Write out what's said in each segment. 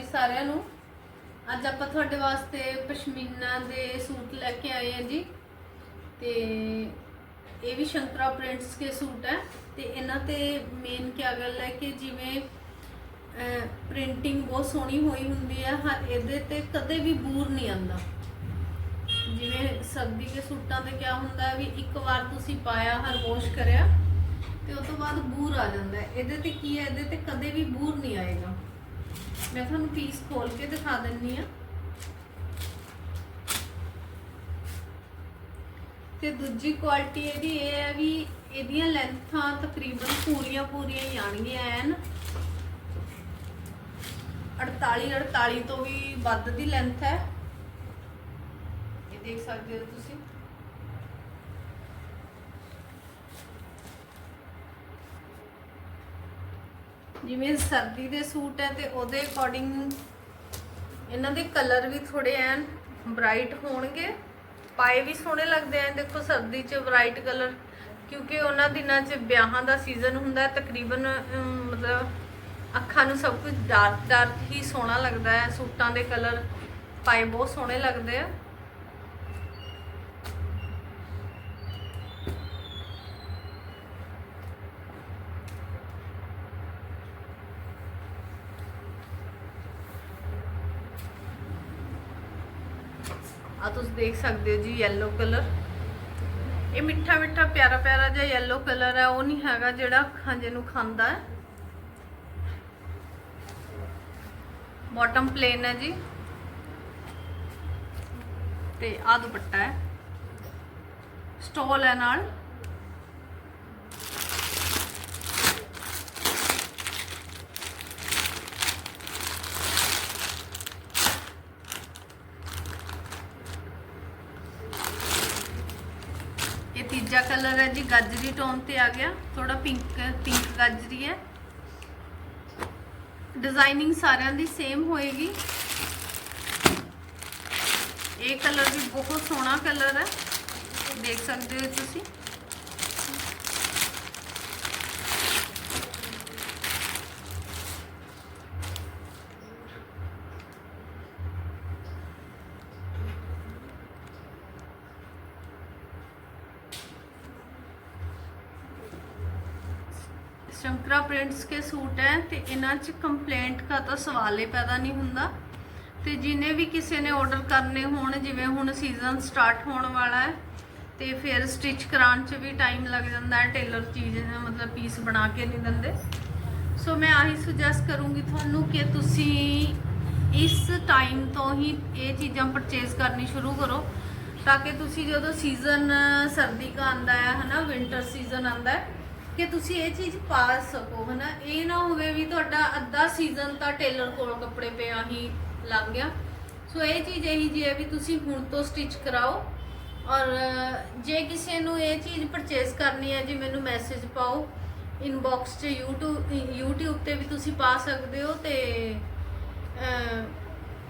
ਜੀ ਸਾਰਿਆਂ ਨੂੰ। ਅੱਜ ਆਪਾਂ ਤੁਹਾਡੇ ਵਾਸਤੇ ਪਸ਼ਮੀਨਾ ਦੇ ਸੂਟ ਲੈ ਕੇ ਆਏ ਹਾਂ ਜੀ। ਤੇ ਇਹ ਵੀ ਸ਼ੰਕਰਾ ਪ੍ਰਿੰਟਸ ਕੇ ਸੂਟ ਹੈ। ਤੇ ਇਹਨਾਂ ਤੇ ਮੇਨ ਕੀ ਗੱਲ ਹੈ ਕਿ ਜਿਵੇਂ ਪ੍ਰਿੰਟਿੰਗ ਬਹੁਤ ਸੋਹਣੀ ਹੋਈ ਹੁੰਦੀ ਹੈ। ਹਰ ਇਹਦੇ ਤੇ ਕਦੇ ਵੀ ਬੂਰ ਨਹੀਂ ਆਉਂਦਾ। ਜਿਵੇਂ ਸਰਦੀ ਦੇ ਸੂਟਾਂ ਤੇ ਕੀ ਹੁੰਦਾ ਵੀ ਇੱਕ ਵਾਰ ਤੁਸੀਂ ਪਾਇਆ, ਹਰ ਵਾਸ਼ ਕਰਿਆ, ਤੇ ਉਸ ਤੋਂ ਬਾਅਦ ਬੂਰ ਆ ਜਾਂਦਾ ਇਹਦੇ ਤੇ ਕੀ ਹੈ? ਇਹਦੇ ਤੇ ਕਦੇ ਵੀ ਬੂਰ ਨਹੀਂ ਆਏਗਾ। ਮੈਂ ਤੁਹਾਨੂੰ ਪੀਸ ਖੋਲ ਕੇ ਦਿਖਾ ਦਿੰਨੀ ਆ। ਤੇ ਦੂਜੀ ਕੁਆਲਿਟੀ ਇਹਦੀ ਇਹ ਹੈ ਵੀ ਇਹਦੀਆਂ ਲੈਂਥਾਂ ਤਕਰੀਬਨ ਪੂਰੀਆਂ ਪੂਰੀਆਂ ਹੀ ਆਣਗੀਆਂ ਐਨ। 48 48 ਤੋਂ ਵੀ ਵੱਧ ਦੀ ਲੈਂਥ ਹੈ। ਇਹ ਦੇਖ ਸਕਦੇ ਹੋ ਤੁਸੀਂ। ਜਿਵੇਂ ਸਰਦੀ ਦੇ ਸੂਟ ਹੈ ਤੇ ਉਹਦੇ ਅਕੋਰਡਿੰਗ ਇਹਨਾਂ ਦੇ ਕਲਰ ਵੀ ਥੋੜੇ ਐਨ ਬ੍ਰਾਈਟ ਹੋਣਗੇ। ਪਾਏ ਵੀ ਸੋਹਣੇ ਲੱਗਦੇ ਆ ਦੇਖੋ ਸਰਦੀ 'ਚ ਬ੍ਰਾਈਟ ਕਲਰ ਕਿਉਂਕਿ ਉਹਨਾਂ ਦਿਨਾਂ 'ਚ ਵਿਆਹਾਂ ਦਾ ਸੀਜ਼ਨ ਹੁੰਦਾ, ਤਕਰੀਬਨ ਮਤਲਬ ਅੱਖਾਂ ਨੂੰ ਸਭ ਕੁਝ ਡਾਰਕ ਡਾਰਕ ਹੀ ਸੋਹਣਾ ਲੱਗਦਾ ਹੈ। ਸੂਟਾਂ ਦੇ ਕਲਰ ਪਾਏ ਬਹੁਤ ਸੋਹਣੇ ਲੱਗਦੇ ਆ। ਆ ਤੁਸੀਂ ਦੇਖ ਸਕਦੇ ਹੋ ਜੀ yellow ਕਲਰ ਇਹ ਮਿੱਠਾ ਮਿੱਠਾ ਪਿਆਰਾ ਪਿਆਰਾ ਜਿਹਾ yellow ਕਲਰ ਹੈ ਉਹ ਨਹੀਂ ਹੈਗਾ ਜਿਹੜਾ ਖਾਂਜੇ ਨੂੰ ਖਾਂਦਾ ਹੈ। ਬਾਟਮ ਪਲੇਨ ਹੈ ਜੀ। ਤੇ ਆ ਦੁਪੱਟਾ ਹੈ। ਸਟੋਲ ਹੈ ਨਾਲ। ਤੀਜਾ ਕਲਰ ਹੈ ਜੀ, ਗਾਜਰੀ ਟੋਨ ਤੇ ਆ ਗਿਆ। ਥੋੜਾ ਪਿੰਕ ਪਿੰਕ ਗਾਜਰੀ ਹੈ। ਡਿਜ਼ਾਈਨਿੰਗ ਸਾਰਿਆਂ ਦੀ ਸੇਮ ਹੋਏਗੀ। ਇਹ ਕਲਰ ਵੀ ਬਹੁਤ ਸੋਹਣਾ ਕਲਰ ਹੈ। ਦੇਖ ਸਕਦੇ ਹੋ ਤੁਸੀਂ। ਸ਼ੰਕਰਾ ਪ੍ਰਿੰਟਸ ਕੇ ਸੂਟ ਹੈ ਤੇ ਇਹਨਾਂ 'ਚ ਕੰਪਲੇਂਟ ਦਾ ਤਾਂ ਸਵਾਲ ਹੀ ਪੈਦਾ ਨਹੀਂ ਹੁੰਦਾ। ਤੇ ਜਿਨੇ ਵੀ ਕਿਸੇ ਨੇ ਆਰਡਰ ਕਰਨੇ ਹੋਣ, ਜਿਵੇਂ ਹੁਣ ਸੀਜ਼ਨ ਸਟਾਰਟ ਹੋਣ ਵਾਲਾ ਹੈ, ਤੇ ਫਿਰ ਸਟਿਚ ਕਰਾਉਣ 'ਚ ਵੀ ਟਾਈਮ ਲੱਗ ਜਾਂਦਾ ਹੈ ਟੇਲਰ ਚੀਜ਼, ਮਤਲਬ ਪੀਸ ਬਣਾ ਕੇ ਨਹੀਂ ਦਿੰਦੇ। ਸੋ ਮੈਂ ਆਹੀ ਸੁਜੈਸਟ ਕਰੂੰਗੀ ਤੁਹਾਨੂੰ ਕਿ ਤੁਸੀਂ ਇਸ ਟਾਈਮ ਤੋਂ ਹੀ ਇਹ ਚੀਜ਼ਾਂ ਪਰਚੇਸ ਕਰਨੀ ਸ਼ੁਰੂ ਕਰੋ, ਤਾਂ ਕਿ ਤੁਸੀਂ ਜਦੋਂ ਸੀਜ਼ਨ ਸਰਦੀ ਦਾ ਆਂਦਾ ਹੈ, ਹਨਾ ਵਿంటర్ ਸੀਜ਼ਨ ਆਂਦਾ ਹੈ ਕਿ ਤੁਸੀਂ ਇਹ ਚੀਜ਼ ਪਾ ਸਕੋ, ਹਨਾ? ਇਹ ਨਾ ਹੋਵੇ ਵੀ ਤੁਹਾਡਾ ਅੱਧਾ ਸੀਜ਼ਨ ਤਾਂ ਟੇਲਰ ਕੋਲ ਕੱਪੜੇ ਪਿਆ ਹੀ ਲੰਘ ਗਿਆ। ਸੋ ਇਹ ਚੀਜ਼ ਇਹੀ ਜੀ ਹੈ ਵੀ ਤੁਸੀਂ ਹੁਣ ਤੋਂ ਸਟਿਚ ਕਰਾਓ। ਔਰ ਜੇ ਕਿਸੇ ਨੂੰ ਇਹ ਚੀਜ਼ ਪਰਚੇਸ ਕਰਨੀ ਹੈ ਜੀ ਮੈਨੂੰ ਮੈਸੇਜ ਪਾਓ ਇਨਬਾਕਸ 'ਚ YouTube YouTube ਤੇ ਵੀ ਤੁਸੀਂ ਪਾ ਸਕਦੇ ਹੋ ਤੇ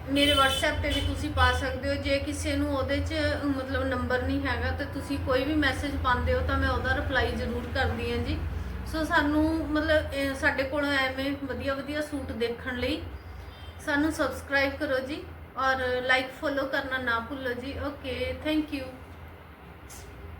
ਮੇਰੇ WhatsApp ਤੇ ਵੀ ਤੁਸੀਂ ਪਾ ਸਕਦੇ ਹੋ। ਜੇ ਕਿਸੇ ਨੂੰ ਉਹਦੇ 'ਚ ਮਤਲਬ ਨੰਬਰ ਨਹੀਂ ਹੈਗਾ ਤਾਂ ਤੁਸੀਂ ਕੋਈ ਵੀ ਮੈਸੇਜ ਪਾਉਂਦੇ ਹੋ ਤਾਂ ਮੈਂ ਉਹਦਾ ਰਿਪਲਾਈ ਜ਼ਰੂਰ ਕਰਦੀ ਹਾਂ ਜੀ। ਸੋ ਸਾਨੂੰ ਮਤਲਬ, ਇਹ ਸਾਡੇ ਕੋਲ ਐਵੇਂ ਵਧੀਆ ਵਧੀਆ ਸੂਟ ਦੇਖਣ ਲਈ ਸਾਨੂੰ ਸਬਸਕ੍ਰਾਈਬ ਕਰੋ ਜੀ ਔਰ ਲਾਈਕ ਫੋਲੋ ਕਰਨਾ ਨਾ ਭੁੱਲੋ ਜੀ। Okay thank you